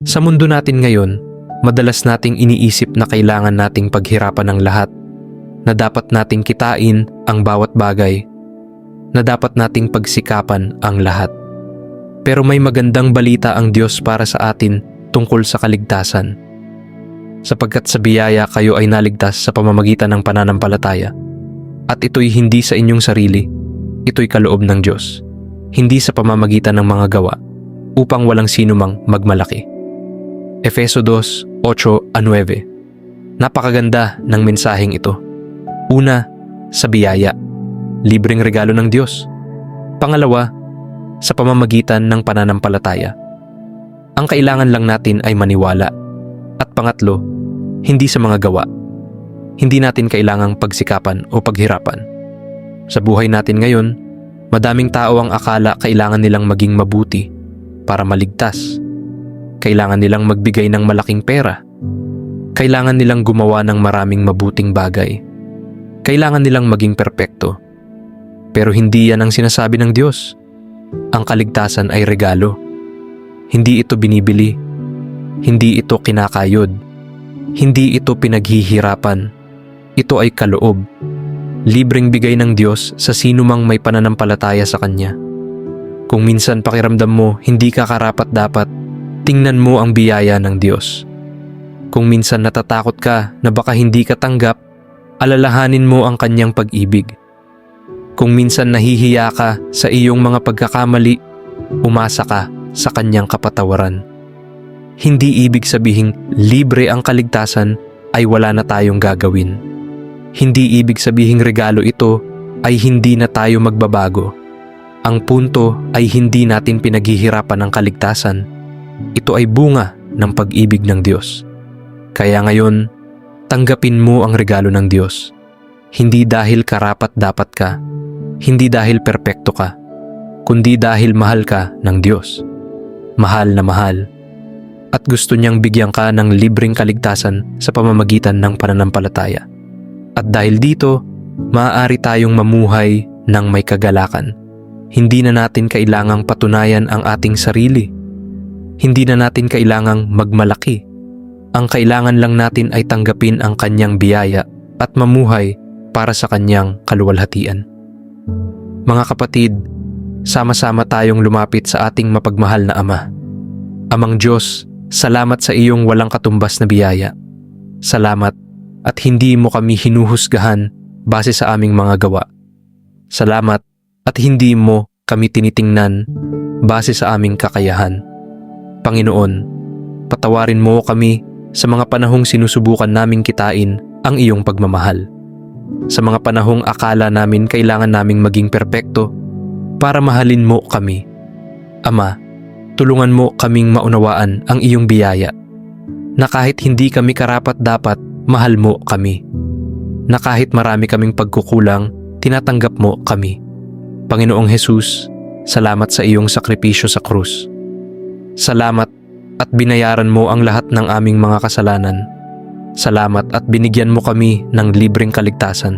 Sa mundo natin ngayon, madalas nating iniisip na kailangan nating paghirapan ng lahat, na dapat nating kitain ang bawat bagay, na dapat nating pagsikapan ang lahat. Pero may magandang balita ang Diyos para sa atin tungkol sa kaligtasan. Sapagkat sa biyaya kayo ay naligtas sa pamamagitan ng pananampalataya. At ito'y hindi sa inyong sarili, ito'y kaloob ng Diyos, hindi sa pamamagitan ng mga gawa, upang walang sino mang magmalaki. Efeso 2, 8 a 9 Napakaganda ng mensaheng ito. Una, sa biyaya. Libreng regalo ng Diyos. Pangalawa, sa pamamagitan ng pananampalataya. Ang kailangan lang natin ay maniwala. At pangatlo, hindi sa mga gawa. Hindi natin kailangang pagsikapan o paghirapan. Sa buhay natin ngayon, madaming tao ang akala kailangan nilang maging mabuti para maligtas. Kailangan nilang magbigay ng malaking pera. Kailangan nilang gumawa ng maraming mabuting bagay. Kailangan nilang maging perpekto. Pero hindi yan ang sinasabi ng Diyos. Ang kaligtasan ay regalo. Hindi ito binibili. Hindi ito kinakayod. Hindi ito pinaghihirapan. Ito ay kaloob. Libreng bigay ng Diyos sa sino mang may pananampalataya sa Kanya. Kung minsan pakiramdam mo hindi ka karapat dapat, tingnan mo ang biyaya ng Diyos. Kung minsan natatakot ka na baka hindi ka tanggap, alalahanin mo ang Kanyang pag-ibig. Kung minsan nahihiya ka sa iyong mga pagkakamali, umasa ka sa Kanyang kapatawaran. Hindi ibig sabihing libre ang kaligtasan ay wala na tayong gagawin. Hindi ibig sabihing regalo ito ay hindi na tayo magbabago. Ang punto ay hindi natin pinaghihirapan ang kaligtasan. Ito ay bunga ng pag-ibig ng Diyos. Kaya ngayon, tanggapin mo ang regalo ng Diyos. Hindi dahil karapat dapat ka, hindi dahil perpekto ka, kundi dahil mahal ka ng Diyos. Mahal na mahal. At gusto niyang bigyan ka ng libreng kaligtasan sa pamamagitan ng pananampalataya. At dahil dito, maaari tayong mamuhay ng may kagalakan. Hindi na natin kailangang patunayan ang ating sarili. Hindi na natin kailangang magmalaki. Ang kailangan lang natin ay tanggapin ang kanyang biyaya at mamuhay para sa kanyang kaluwalhatian. Mga kapatid, sama-sama tayong lumapit sa ating mapagmahal na Ama. Amang Diyos, salamat sa iyong walang katumbas na biyaya. Salamat at hindi mo kami hinuhusgahan base sa aming mga gawa. Salamat at hindi mo kami tinitingnan base sa aming kakayahan. Panginoon, patawarin mo kami sa mga panahong sinusubukan naming kitain ang iyong pagmamahal. Sa mga panahong akala namin kailangan naming maging perpekto para mahalin mo kami. Ama, tulungan mo kaming maunawaan ang iyong biyaya na kahit hindi kami karapat dapat, mahal mo kami. Na kahit marami kaming pagkukulang, tinatanggap mo kami. Panginoong Hesus, salamat sa iyong sakripisyo sa krus. Salamat at binayaran mo ang lahat ng aming mga kasalanan. Salamat at binigyan mo kami ng libreng kaligtasan.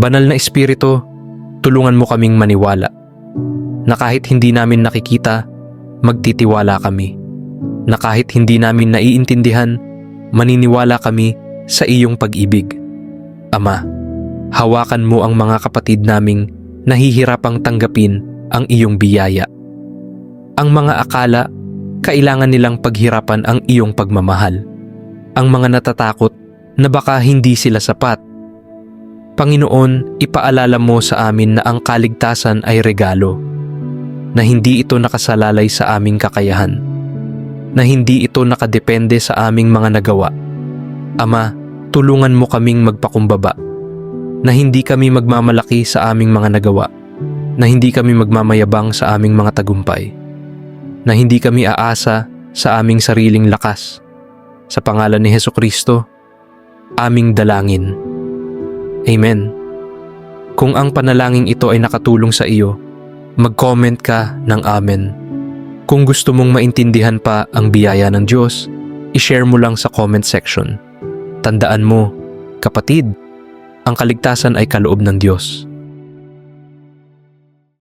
Banal na Espiritu, tulungan mo kaming maniwala na kahit hindi namin nakikita, magtitiwala kami. Na kahit hindi namin naiintindihan, maniniwala kami sa iyong pag-ibig. Ama, hawakan mo ang mga kapatid naming nahihirapang tanggapin ang iyong biyaya. Ang mga akala, kailangan nilang paghirapan ang iyong pagmamahal. Ang mga natatakot na baka hindi sila sapat. Panginoon, ipaalala mo sa amin na ang kaligtasan ay regalo, na hindi ito nakasalalay sa aming kakayahan, na hindi ito nakadepende sa aming mga nagawa. Ama, tulungan mo kaming magpakumbaba, na hindi kami magmamalaki sa aming mga nagawa, na hindi kami magmamayabang sa aming mga tagumpay, na hindi kami aasa sa aming sariling lakas. Sa pangalan ni Heso Kristo, aming dalangin. Amen. Kung ang panalangin ito ay nakatulong sa iyo, mag-comment ka ng Amen. Kung gusto mong maintindihan pa ang biyaya ng Diyos, i-share mo lang sa comment section. Tandaan mo, kapatid, ang kaligtasan ay kaloob ng Diyos.